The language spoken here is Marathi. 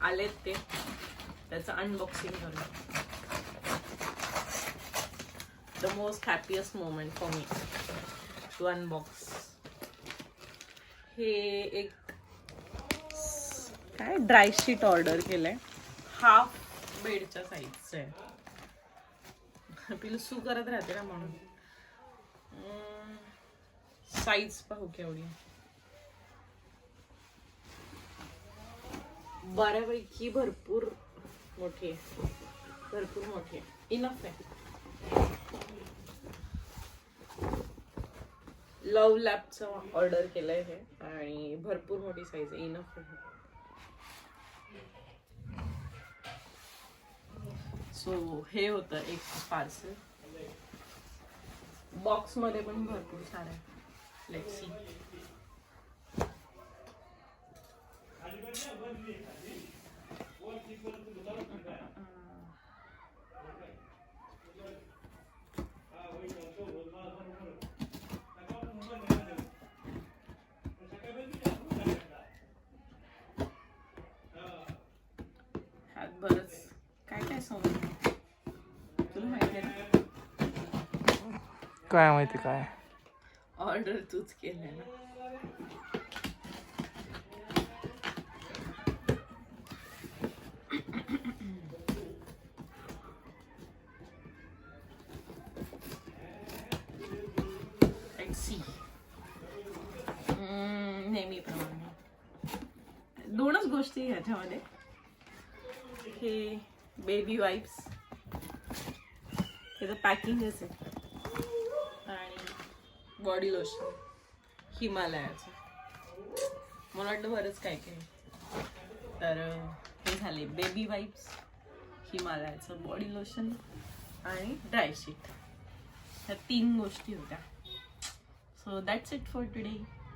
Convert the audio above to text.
आलेत ते. त्याचं अनबॉक्सिंग करू the most happiest moment for me to unbox हे एक काय ड्राय शीट ऑर्डर केलंय. हाफ बेडच्या साईजचं आहे. पिलू सू करत राहते ना म्हणून. साईज पाहू केवढी बऱ्यापैकी भरपूर मोठी आहे. भरपूर मोठी आहे. इनफ आहे. लव लॅबचं ऑर्डर केलंय हे आणि भरपूर मोठी साईज आहे. इनफ आहे. सो हे होतं एक पार्सल बॉक्समध्ये पण भरपूर सारं आहे. लेट्स सी बरंच. काय काय सोनं तुला माहिती आहे काय माहिती काय? ऑर्डर तूच केलंय ना. Let's see. हम्म, नेहमीप्रमाणे दोनच गोष्टी ह्याच्यामध्ये. हे बेबी वाईप्स हे तर पॅकिंगच आहे. आणि बॉडी लोशन हिमालयाचं. मला वाटतं बरंच काय काय. तर हे झाले बेबी वाईप्स हिमालयाचं बॉडी लोशन आणि ड्रायशीट ह्या तीन गोष्टी होत्या. So that's it for today